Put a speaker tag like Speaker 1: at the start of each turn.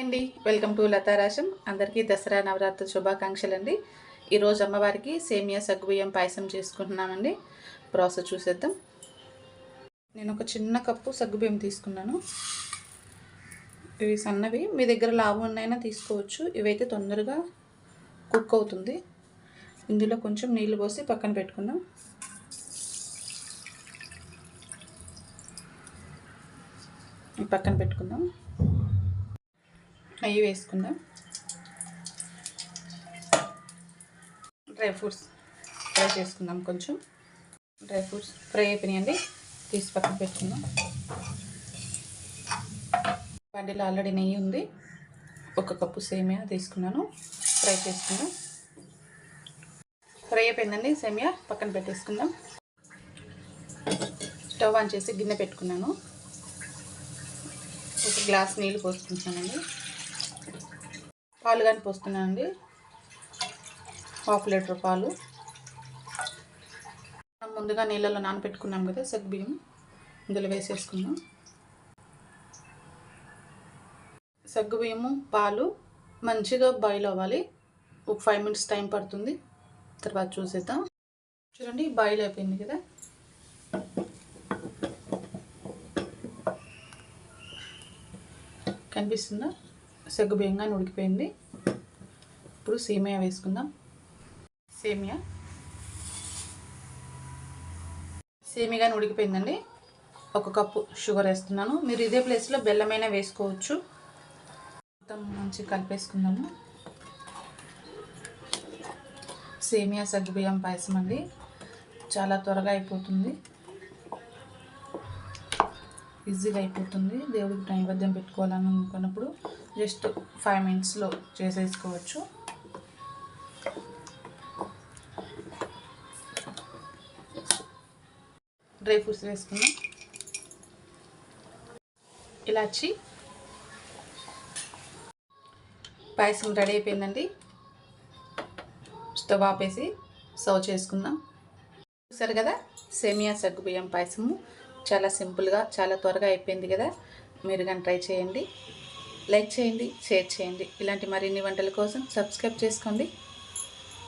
Speaker 1: అండి. Welcome to లతారాశం అందరికీ దసరా నవరాత్రి శుభాకాంక్షలు అండి ఈరోజు అమ్మవారికి సేమియా సగ్గుబియ్యం పాయసం చేసుకుంటున్నామండి ప్రాసెస్ చూసేద్దాం. నేను ఒక చిన్న కప్పు సగ్గుబియ్యం తీసుకున్నాను. ఇవి సన్నవి. మీ దగ్గర లావు ఉన్నాయినా తీసుకోవచ్చు. ఇవైతే తొందరగా కుక్ అవుతుంది. ఇందులో కొంచెం నీళ్ళు పోసి పక్కన పెట్టుకుందాం. పక్కన పెట్టుకుందాం. నెయ్యి వేసుకుందాం. డ్రై ఫ్రూట్స్ ఫ్రై చేసుకుందాం కొంచెం. డ్రై ఫ్రూట్స్ ఫ్రై అయిపోయినాయండి. తీసి పక్కన పెట్టుకుందాం. బండిలో ఆల్రెడీ నెయ్యి ఉంది. ఒక కప్పు సేమియా తీసుకున్నాను. ఫ్రై చేసుకుందాం. ఫ్రై అయిపోయిందండి. సేమియా పక్కన పెట్టేసుకుందాం. స్టవ్ ఆన్ చేసి గిన్నె పెట్టుకున్నాను. ఒక గ్లాస్ నీళ్ళు పోసుకుంటున్నానండి. పాలు కానీ పోస్తున్నానండి హాఫ్ లీటర్ పాలు మనం ముందుగా నీళ్ళలో నానబెట్టుకున్నాం కదా సగ్గుబియ్యం ఇందులో వేసేసుకున్నాం సగ్గుబియ్యము పాలు మంచిగా బాయిల్ అవ్వాలి. ఒక ఫైవ్ మినిట్స్ టైం పడుతుంది. తర్వాత చూసేద్దాం. చూడండి బాయిల్ అయిపోయింది కదా. కనిపిస్తుందా? సగ్గు బియ్యంగా ఉడికిపోయింది ఇప్పుడు సేమియా వేసుకుందాం. సేమియా. సేమియాగా ఉడికిపోయిందండి ఒక కప్పు షుగర్ వేస్తున్నాను. మీరు ఇదే ప్లేస్లో బెల్లమైనా వేసుకోవచ్చు. మొత్తం మంచిగా కలిపేసుకుందాము. సేమియా సగ్గుబియ్యం పాయసం అండి. చాలా త్వరగా అయిపోతుంది. ఈజీగా అయిపోతుంది. దేవుడికి నైవేద్యం పెట్టుకోవాలని అనుకున్నప్పుడు జస్ట్ ఫైవ్ మినిట్స్లో చేసేసుకోవచ్చు. డ్రై ఫ్రూట్స్ వేసుకున్నాం ఇలాచి. పాయసం రెడీ అయిపోయిందండి. స్టవ్ ఆపేసి సర్వ్ చేసుకుందాం. చూసారు కదా? సేమియా సగ్గుబియ్యం పాయసము. చాలా సింపుల్గా చాలా త్వరగా అయిపోయింది కదా? మీరు కానీ ట్రై చేయండి. లైక్ చేయండి షేర్ చేయండి. ఇలాంటి మరిన్ని వంటల కోసం సబ్స్క్రైబ్ చేసుకోండి.